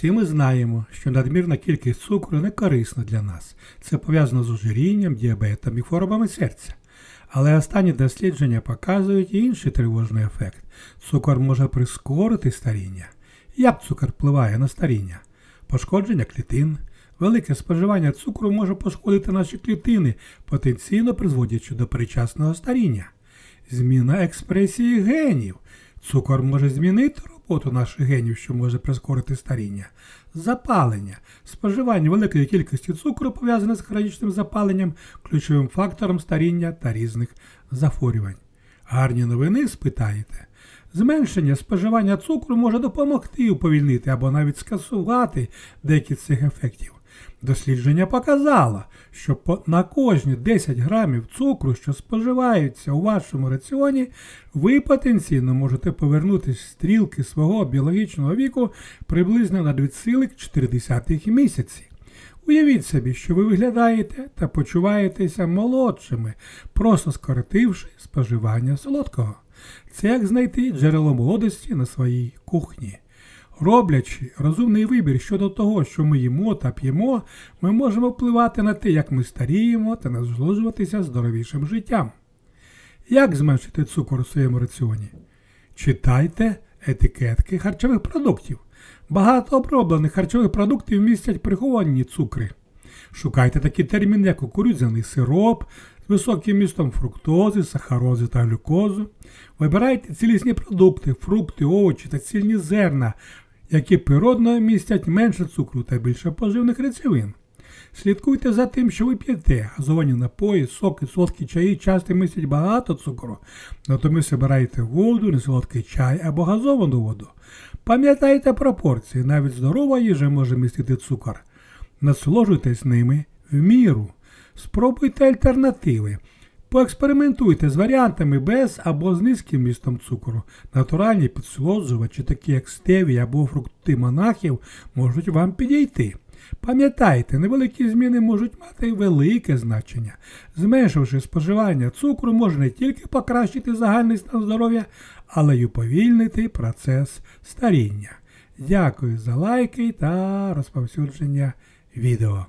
Всі ми знаємо, що надмірна кількість цукру не корисна для нас. Це пов'язано з ожирінням, діабетом і хворобами серця. Але останні дослідження показують інший тривожний ефект. Цукор може прискорити старіння. Як цукор впливає на старіння? Пошкодження клітин. Велике споживання цукру може пошкодити наші клітини, потенційно призводячи до перечасного старіння. Зміна експресії генів. Цукор може змінити роботу наших генів, що може прискорити старіння. Запалення. Споживання великої кількості цукру пов'язане з хронічним запаленням, ключовим фактором старіння та різних захворювань. Гарні новини спитаєте. Зменшення споживання цукру може допомогти уповільнити або навіть скасувати деякі цих ефектів. Дослідження показало, що на кожні 10 грамів цукру, що споживаються у вашому раціоні, ви потенційно можете повернутися з стрілки свого біологічного віку приблизно на 2,4 місяці. Уявіть собі, що ви виглядаєте та почуваєтеся молодшими, просто скоротивши споживання солодкого. Це як знайти джерело молодості на своїй кухні. Роблячи розумний вибір щодо того, що ми їмо та п'ємо, ми можемо впливати на те, як ми старіємо та насолоджуватися здоровішим життям. Як зменшити цукор у своєму раціоні? Читайте етикетки харчових продуктів. Багато оброблених харчових продуктів містять приховані цукри. Шукайте такі терміни, як кукурудзяний сироп з високим містом фруктози, сахарози та глюкозу. Вибирайте цілісні продукти, фрукти, овочі та цільні зерна, які природно містять менше цукру та більше поживних речовин. Слідкуйте за тим, що ви п'єте. Газовані напої, соки, солодкі чаї часто містять багато цукру, натомість обирайте воду, несолодкий чай або газовану воду. Пам'ятайте пропорції, навіть здорова їжа може містити цукор. Насолоджуйтесь ними в міру. Спробуйте альтернативи. Поекспериментуйте з варіантами без або з низьким містом цукру. Натуральні підсолоджувачі, такі як стевія або фрукти монахів, можуть вам підійти. Пам'ятайте, невеликі зміни можуть мати велике значення. Зменшивши споживання цукру, можна не тільки покращити загальний стан здоров'я, але й уповільнити процес старіння. Дякую за лайки та розповсюдження відео.